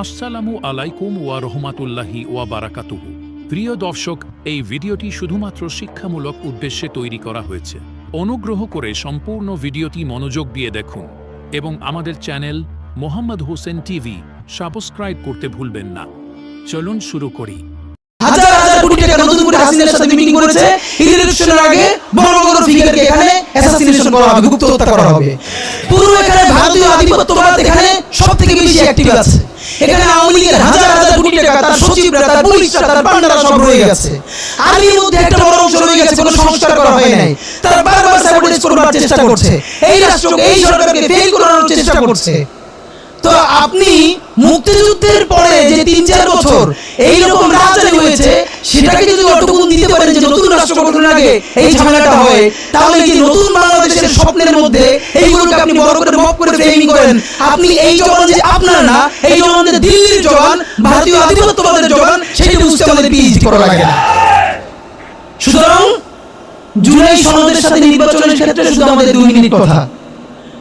আসসালামু আলাইকুম ওয়া রহমাতুল্লাহি ওয়া বারাকাতুহু। প্রিয় দর্শক, এই ভিডিওটি শুধুমাত্র শিক্ষামূলক উদ্দেশ্যে তৈরি করা হয়েছে। অনুগ্রহ করে সম্পূর্ণ ভিডিওটি মনোযোগ দিয়ে দেখুন এবং আমাদের channel Mohammad Hossain TV subscribe করতে ভুলবেন না। চলুন শুরু করি। হাজার হাজার কোটি টাকা নতুন করে হাসিনার সাথে মিটিং করেছে। ইলেকশনের আগে বড় বড় ফিগারকে এখানে অ্যাসাসিনেশন করা হবে গুপ্ত হত্যা করা হবে। পুরো এখানে ভারতীয় আধিপত্যবাদ এখানে সব থেকে বেশি অ্যাক্টিভ আছে। এখানে আওয়ামী লীগের হাজার হাজার কোটি টাকা তার সচিবরা, তার পুলিশরা, তার পান্ডারা সব রয়ে গেছে। আর এর মধ্যে একটা বড় অংশ রয়ে গেছে, কোনো সংস্কার করা হয় নাই। তারা বারবার স্যাবোটেজ করবার চেষ্টা করছে। এই রাষ্ট্রকে, এই সরকারকে ফেল করানোর চেষ্টা করছে। তো আপনি মুক্তিযুদ্ধের পরে যে তিন চার বছর এইরকম রাজধানী হয়েছে, সেটাকে যদি অটুকুন দিতে পারেন যে নতুন রাষ্ট্র গঠনের আগে এই ঝামেলাটা হয়, তাহলে যে নতুন বাংলাদেশের স্বপ্নের মধ্যে এইগুলোকে আপনি বড় করে মপ করে ফ্রেমিং করেন। আপনি এই জবান যে আপনার না, এই যে দিল্লির জবান ভারতীয় আধিপত্যবাদের জবান সেটা বুঝতে আমাদের পিএইচডি করা লাগে না। সুতরাং জুলাই সনদের সাথে নির্বাচনের ক্ষেত্রে শুধু আমাদের দুই মিনিট কথা।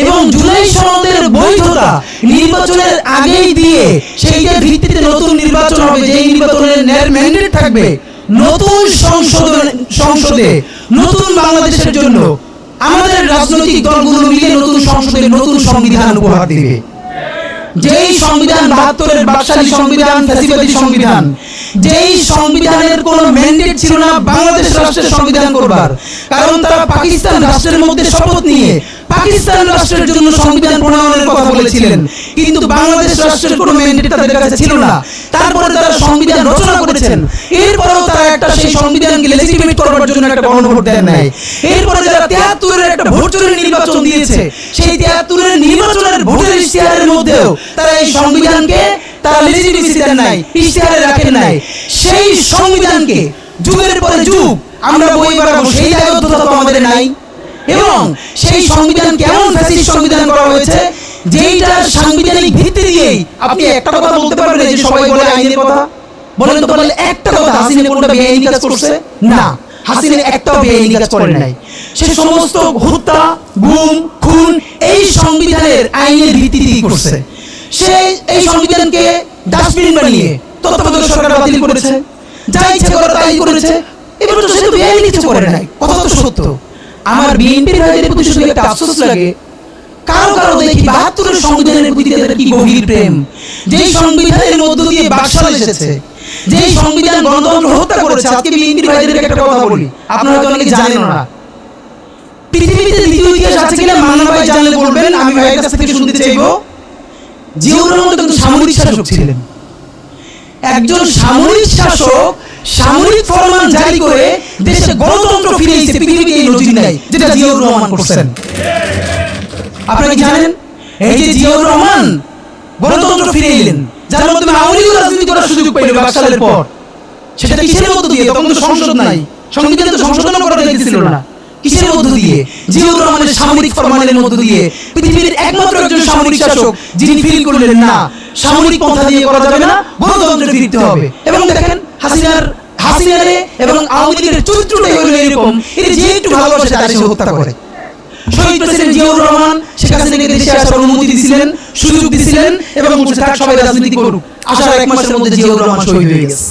এবং জুলাই সনদের বৈধতা নির্বাচনের আগেই দিয়ে সেইটার ভিত্তিতে নতুন নির্বাচন হবে, যেই নির্বাচনের ন্যায় ম্যান্ডেট থাকবে নতুন সংসদ সংসদে, নতুন বাংলাদেশের জন্য। আমাদের রাজনৈতিক দলগুলো মিলে নতুন সংসদে নতুন সংবিধান উপহার দিবে। যেই সংবিধান বাহাত্তরের বাকশালী সংবিধান, ফ্যাসিবাদী সংবিধান, যেই সংবিধানের কোনো ম্যান্ডেট ছিল না বাংলাদেশ রাষ্ট্রের সংবিধান করবার, কারণ তারা পাকিস্তান রাষ্ট্রের মধ্যে শপথ নিয়ে পাকিস্তান রাষ্ট্রের জন্য সংবিধান প্রণয়নের কথা বলেছিলেন। কিন্তু বাংলাদেশ রাষ্ট্রের কোনো ম্যান্ডেট তাদের কাছে ছিল না। তারপরে তারা সংবিধান রচনা করেছেন। এরপরেও তারা একটা সেই সংবিধানকে লেজিটিমেট করবার জন্য একটা গণভোট দেন নাই। এরপরে যারা তেহাত্তরের একটা ভোট চুরির নির্বাচন দিয়েছে, সেই তেহাত্তরের নির্বাচনের ভোটের ইশতেহারের মধ্যেও তারা এই সংবিধানকে তারা লেজিটিমেসি দেন নাই, ইশতেহারে রাখেন নাই। সেই সংবিধানকে যুগের পরে যুগ আমরা বই বাড়াবো, সেই দায়বদ্ধতা তো আমাদের নাই। এবং সেই সংবিধান কেমন ফ্যাসিস্ট সংবিধান করা হয়েছে? যেইটা সাংবিধানিক ভিত্তি দিয়েই আপনি একটা কথা বলতে পারবেন যে সবাই বলে আইনের কথা। বলেন তো বলে একটা কথা হাসিনা কোনটা বেআইনি কাজ করছে? না, হাসিনা একটাও বেআইনি কাজ করে নাই। সে সমস্ত হত্যা, গুম, খুন এই সংবিধানের আইনের ভিত্তি দিয়ে করছে। সে এই সংবিধানকে ডাস্টবিন বানিয়ে তত্ত্বাবধায়ক সরকার বাতিল করেছে। যা ইচ্ছে করে তাই করেছে। এবার তো সে তো বেআইনি কিছু করে নাই। কথা তো সত্য। আমার বিএনপির ভাইদের প্রতি শুধু একটা আফসোস লাগে, কারও কারও দেখি বাহাত্তরের সংবিধানের প্রতি তাদের কি গভীর প্রেম? যেই সংবিধানের মধ্য দিয়ে বাকশাল এসেছে, যেই সংবিধান গণতন্ত্র হত্যা করেছে, আজকে বিএনপির ভাইদের একটা কথা বলি, আপনারা হয়তো অনেকে জানেন না পৃথিবীতে দ্বিতীয় ইতিহাস আছে কিনা মান্না ভাই জানলে বলবেন, আমি ভাইয়ের কাছ থেকে শুনতে চাইব। জিয়াউর রহমান কিন্তু সামরিক শাসক ছিলেন। একজন সামরিক শাসক সামরিক ফরমান জারি করে দেশে গণতন্ত্র ফিরে এসেছে পৃথিবীতে এই নজির নাই যেটা জিয়াউর রহমান করছেন। আপনারা কি জানেন? এই যে জিয়াউর রহমান গণতন্ত্র ফিরে এলেন, যার মাধ্যমে আওয়ামী লীগ রাজনীতি করার সুযোগ পাইল বাকশালের পর। সেটা কিসের মধ্য দিয়ে? তখন তো সংসদ নাই। সংবিধানে তো সংশোধন করা যাইতেছিল না। কিসের মধ্য দিয়ে? জিয়াউর রহমানের সামরিক ফরমানের মধ্য দিয়ে পৃথিবীর একমাত্র একজন সামরিক শাসক, যিনি ফিল করলেন, না, সামরিক পন্থা দিয়ে করা যাবে না, গণতন্ত্রে ফিরতে হবে। এবং দেখেন, হাসিনার হাসিনারে এবং আওয়ামী লীগের চরিত্রটাই হলো এরকম। এর যে একটু ভালোবাসে তার সে হত্যা করে। শহীদ প্রেসিডেন্ট জিয়াউর রহমান শেখ হাসিনাকে দেশে আসার অনুমতি দিয়েছিলেন সুযোগ দিয়েছিলেন এবং থাক সবাই রাজনীতি করুক। আসার এক মাসের মধ্যে জিয়াউর রহমান শহীদ হয়ে গেছে।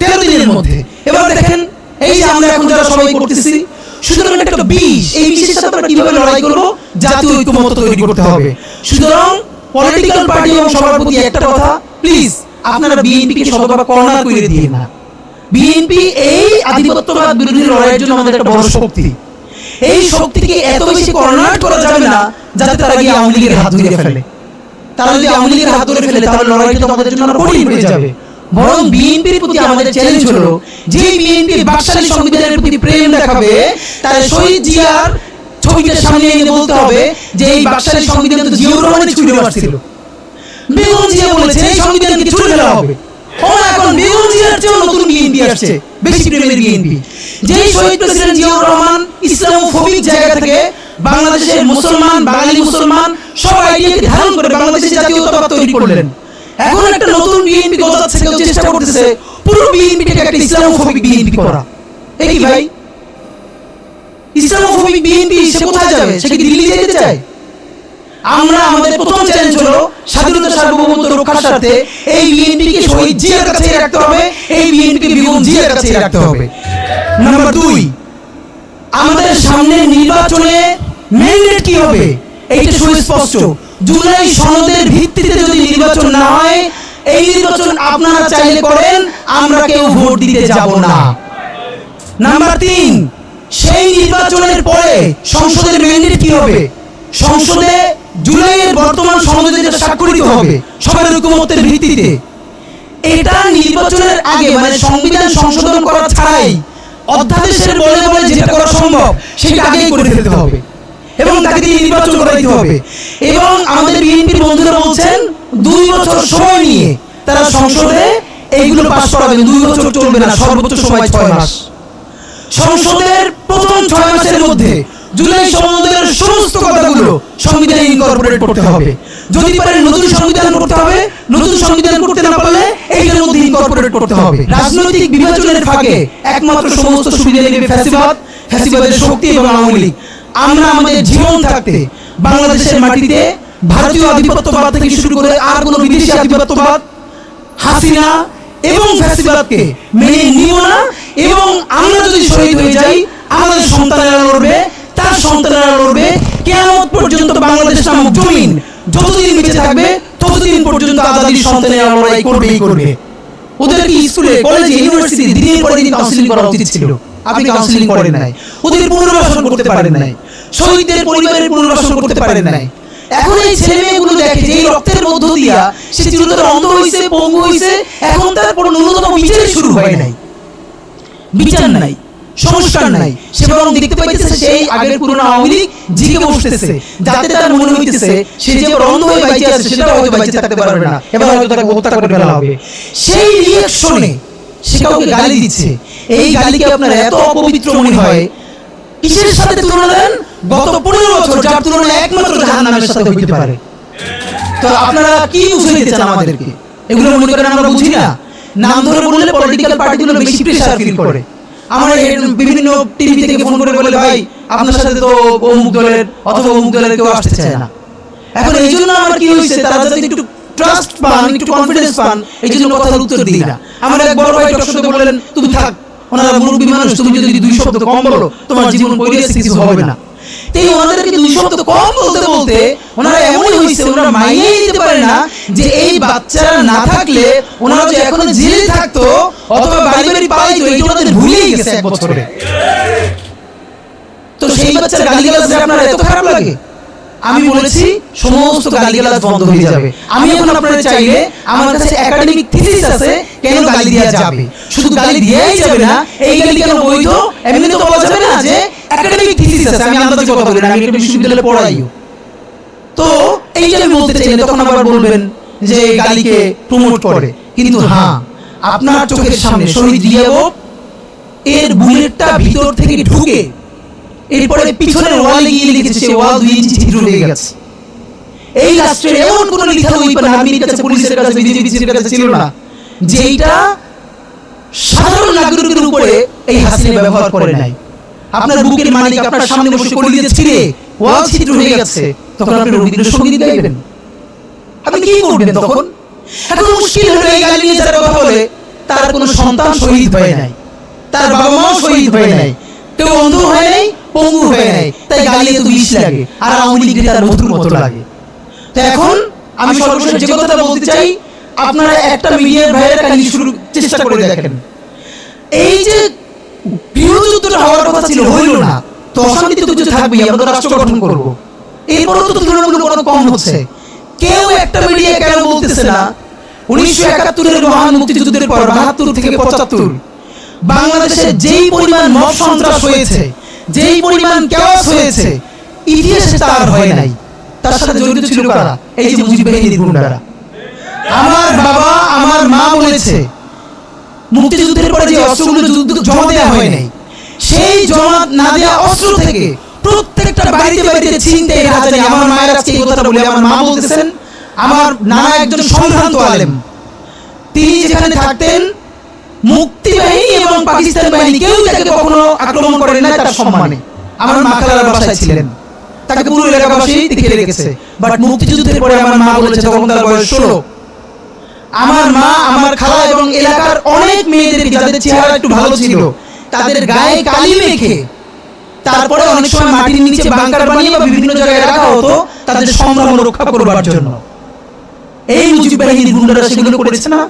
তেরো দিনের মধ্যে। এবার দেখেন এই যে আমরা এখন যারা সবাই করতেছি সুতরাং এটা একটা বিষ। এই বিষের সাথে আমরা কীভাবে লড়াই করব? জাতীয় ঐক্যমত তৈরি করতে হবে। সুতরাং পলিটিক্যাল পার্টি এবং সবার প্রতি একটা কথা প্লিজ আপনারা বিএনপি কে শতভাগ কর্নার করে দিয়ে না। বিএনপি এই আধিপত্যবাদ বিরোধী লড়াইয়ের জন্য আমাদের একটা বড় শক্তি। এই শক্তিকে এত বেশি কর্নাট করা যাবে না যাতে তারা গিয়ে আওয়ামী লীগের হাত ধরে ফেলে। তারা যদি আওয়ামী লীগের হাত ধরে ফেলে, তাহলে লড়াইটা তো আমাদের জন্য কঠিন হয়ে যাবে। বরং বিএনপির প্রতি আমাদের চ্যালেঞ্জ হলো, যে বিএনপি বাকশালী সংবিধানের প্রতি প্রেম দেখাবে তার শহীদ জিয়ার ছবিটা সামনে এনে বলতে হবে যে এই বাকশালী সংবিধান তো জিয়াউর রহমানের ছুটে আসছিল বেগম জিয়া বলেছে, এই সংবিধানকে ছুড়ে ফেলা হবে। ও এখন বেগম জিয়ার নতুন বিএনপি আসছে, বেশি প্রেমের বিএনপি যেই শহীদ প্রেসিডেন্ট জিয়াউর রহমান ইসলামোফোবিক জায়গা থেকে বাংলাদেশের করলেন। এখন একটা নতুন করতেছে পুরো বিএনপিটাকে একটা ইসলামোফোবিক করা। এই ভাই? ইসলামোফোবিক বিএনপি সে কোথায় যাবে? সে কি দিল্লি যেতে চায়? আমরা আমাদের প্রথম চ্যালেঞ্জ হলো স্বাধীনতা সার্বভৌমত্ব রক্ষার স্বার্থে এই বিএনপিকে শহীদ জিয়ার কাছে রাখতে হবে, এই বিএনপিকে বেগম জিয়ার কাছে রাখতে হবে। নাম্বার দুই, আমাদের সামনে নির্বাচনে ম্যান্ডেট কি হবে? এইটা সুস্পষ্ট জুলাই সনদের ভিত্তিতে যদি নির্বাচন না হয়, এই নির্বাচন আপনারা চাইলে করেন, আমরা কেউ ভোট দিতে যাব না। নাম্বার তিন, সেই নির্বাচনের পরে সংসদের ম্যান্ডেট কি হবে? সংসদে জুলাইয়ের বর্তমান যেটা স্বাক্ষরিত হবে সবার ভিত্তিতে, এটা নির্বাচনের আগে মানে সংবিধান সংশোধন করা ছাড়াই অধ্যাদেশের বলে বলে যেটা করা সম্ভব সেটা আগেই করে ফেলতে হবে এবং তাকে দিয়ে নির্বাচন করাইতে হবে। এবং আমাদের বিএনপির বন্ধুরা বলছেন, দুই বছর সময় নিয়ে তারা সংসদে এইগুলো পাশ করাবেন, দুই বছর চলবে না, সর্বোচ্চ সময় ছয় মাস। সংসদের প্রথম ছয় মাসের মধ্যে জুলাই সংবিধানে ইনকর্পোরেট করতে হবে। যদি পারেন নতুন সংবিধান করতে হবে, নতুন সংবিধান করতে না পারলে এইটার মধ্যে ইনকর্পোরেট করতে হবে। রাজনৈতিক বিভাজনের ফাঁকে একমাত্র সমস্ত সুবিধা নেবে ফ্যাসিবাদ, ফ্যাসিবাদের শক্তি এবং আওয়ামী লীগ। আমরা আমাদের জীবন থাকতে বাংলাদেশের মাটিতে ভারতীয় আধিপত্যবাদ থেকে শুরু করে আর কোনো বিদেশি আধিপত্যবাদ, হাসিনা এবং ফ্যাসিবাদকে মেনে নিব না এবং আমরা যদি শহীদ হয়ে যাই, আমাদের সন্তানেরা লড়বে, তার সন্তানেরা লড়বে কেমন পর্যন্ত বাংলাদেশ নামক জমিন যতদিন বেঁচে থাকবে, ততদিন পর্যন্ত আজাদির সন্তানেরা লড়াই করবেই করবে। ওদের কি স্কুলে, কলেজে ইউনিভার্সিটি দিনের পরে দিন কাউন্সিলিং করা উচিত ছিল? আপনি কাউন্সিলিং করেন নাই। ওদের পুনর্বাসন করতে পারেন নাই। শহীদদের পরিবারের পুনর্বাসন করতে পারেন নাই। এখন এই ছেলে মেয়েগুলো দেখে যে রক্তের মধ্য দিয়া সে চিরতরে অন্ধ হইছে, পঙ্গু হইছে, এখন তার কোনো ন্যূনতম বিচারই শুরু হয় নাই। বিচার নাই। সংস্কার নাই। সে বরং দেখতে পাইতেছে সেই আগের পুরনো আওয়ামী লীগ জিকে বসতেছে। যাতে তার মনে হইতেছে সে যে অন্ধ হয়ে বাইচে আছে সেটা হয়তো বাইচে থাকতে পারবে না। এবার হয়তো তাকে হত্যা করে ফেলা হবে। সেই রিয়াকশনে সে কাউকে গালি দিচ্ছে। এই গালিকে আপনার এত অপবিত্র মনে হয়। কিসের সাথে তুলনা দেন? গত পনেরো বছর, যার তুলনা একমাত্র জাহান্নামের সাথে হইতে পারে। তো আপনারা কি বুঝাইতে চান আমাদেরকে? এগুলো মনে করেন আমরা বুঝি না। নাম ধরে বললে পলিটিক্যাল পার্টিগুলো বেশি প্রেশার ফিল করে। আমার বিভিন্ন টিভি থেকে ফোন করে বলে ভাই আপনার সাথে তো অমুক দলের অথবা অমুক দলের কেউ আসতে চায় না। এখন এই জন্য আমার কি হয়েছে তারা যাতে একটু ট্রাস্ট পান একটু কনফিডেন্স পান এই জন্য কথার উত্তর দিই না। আমার এক বড় ভাই টকশোতে বললেন তুমি থাক ওনারা মুরব্বী মানুষ তুমি যদি দুই শব্দ কম বলো তোমার জীবন পরিবেশ কিছু হবে না। ওনাদেরকে দুই শব্দ কম বলতে বলতে ওনারা এমনই হয়েছে ওনারা মাইনেই দিতে পারে না যে এই বাচ্চারা না থাকলে ওনারা যে এখনও জেলে থাকতো অথবা বাড়ি বাড়ি পালাইতো এইটা ওনাদের ভুলেই গেছে এক বছরে। তো সেই বাচ্চার গালিগালাজ আপনার এত খারাপ লাগে? আমি বলেছি, সমস্ত গালিগালাজ বন্ধ হয়ে যাবে। আমি এখন আপনারা চাইলে আমার কাছে একাডেমিক থিসিস আছে, কেন গালি দেওয়া যাবে? শুধু গালি দিয়েই যাবে না, এই গালি কেন বৈধ? এমনি তো বলা যাবে না যে একাডেমিক থিসিস আছে, আমি আন্দাজে কথা বলি না, আমি একটা বিশ্ববিদ্যালয়ে পড়াইও। তো এই যে আমি বলতে চাইলে তখন আবার বলবেন যে গালিকে প্রমোট করে। কিন্তু হ্যাঁ আপনার চোখের সামনে শহীদ রিয়াবো এর বুলেটটা ভিতর থেকে ঢুকে এরপরে পিছনের ওয়ালে গিয়ে লিখেছে সে ওয়াল দুই ইঞ্চি ছিদ্র লেগে গেছে। এই রাষ্ট্রের এমন কোনো লিখা ওই পারে আর্মির কাছে, পুলিশের কাছে বিজেপির কাছে ছিল না যে এইটা সাধারণ নাগরিকের উপরে এই হাসিনা ব্যবহার করে নাই। আপনার বুকের মালিক আপনার সামনে বসে করে দিয়ে ছিঁড়ে ওয়াল ছিদ্র হয়ে গেছে, তখন আপনি রবীন্দ্রসঙ্গীত গাইবেন। আপনি কি করবেন তখন? এখন মুশকিল হয়ে এই গালি নিয়ে যারা কথা বলে, তার কোনো সন্তান শহীদ হয়ে নাই। তার বাবা মাও শহীদ হয়ে নাই। কেউ অন্ধ হয়ে নাই, পঙ্গু হয়ে নাই। তাই গালি এত বিষ লাগে, আর আওয়ামী লীগের তার মধুর মতো লাগে। তো এখন আমি সর্বশেষ যে কথাটা বলতে চাই, আপনারা একটা মিডিয়ার ভাইয়ের কাহিনী শুরু চেষ্টা করে দেখেন। এই যে গৃহযুদ্ধটা হওয়ার কথা ছিল, হইল না। তো অশান্তি তো কিছু থাকবেই, আমরা তো রাষ্ট্র গঠন করব। এরপরও তো তুলনামূলক কোনো কম হচ্ছে। কেউ একটা মিডিয়া কেন বলতেছে না? উনিশশো একাত্তরের মহান মুক্তিযুদ্ধের পর বাহাত্তর থেকে পঁচাত্তর। বাংলাদেশে যেই পরিমাণ মব সন্ত্রাস হয়েছে, যেই পরিমাণ কেওয়াস হয়েছে, ইতিহাসে তার হয় নাই। তার সাথে জড়িত ছিল কারা? এই যে মুজিব বাহিনীর গুন্ডারা। আমার বাবা, আমার মা বলেছে, মুক্তিযুদ্ধের পরে যে অস্ত্রগুলো যুদ্ধ জমা দেওয়া হয় নাই, সেই জমা না দেওয়া অস্ত্র থেকে প্রত্যেকটা বাড়িতে বাড়িতে ছিনতে রাজানি, আমার কথাটা বলে, আমার মা বলতেছেন, আমার নানা একজন সম্ভ্রান্ত আলেম। তিনি যেখানে থাকতেন মুক্তি বাহিনী এবং পাকিস্তান বাহিনী কেউ তাকে কখনো আক্রমণ করেন না তার সম্মানে। আমার মা খালার বাসায় ছিলেন। তাকে পুরো এলাকাবাসী দেখে রেখেছে। বাট মুক্তিযুদ্ধের পরে আমার মা বলেছে, তখন তার বয়স ষোলো। আমার মা, আমার খালা এবং এলাকার অনেক মেয়েদেরকে, যাদের চেহারা একটু ভালো ছিল, তাদের গায়ে কালি মেখে তারপরে অনেক সময় মাটির নিচে বাংকার বানিয়ে বা বিভিন্ন জায়গায় রাখা হতো তাদের সম্ভ্রম রক্ষা করবার জন্য। এই মুজিব বাহিনীর গুন্ডারা সেগুলো করেছে না?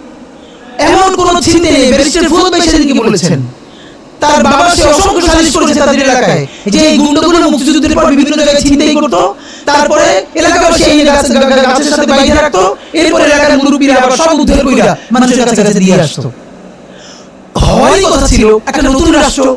এমন কোন চিন্তা নেই। ব্যারিস্টার ফুয়াদ ভাই সেদিনকে বলেছেন। তার বাবা সে অসংখ্য সালিশ করেছে তাদের এলাকায়। যে এই গুন্ডাগুলো মুক্তিযুদ্ধের পর বিভিন্ন জায়গায় ছিনতাই করতো, তারপরে এলাকাবাসী এই গাছ- গা- গা- গাছের সাথে বাইরে রাখতো, এরপরে এলাকার মুরব্বীরা আবার সব উদ্ধার কইরা মানুষের কাছে কাছে দিয়ে আসতো। হওয়ারই কথা ছিল, একটা নতুন রাষ্ট্র।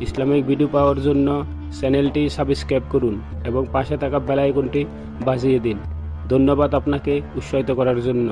ইসলামিক ভিডিও পাওয়ার জন্য চ্যানেলটি সাবস্ক্রাইব করুন এবং পাশে থাকা বেল আইকনটি বাজিয়ে দিন। ধন্যবাদ আপনাকে উৎসাহিত করার জন্য।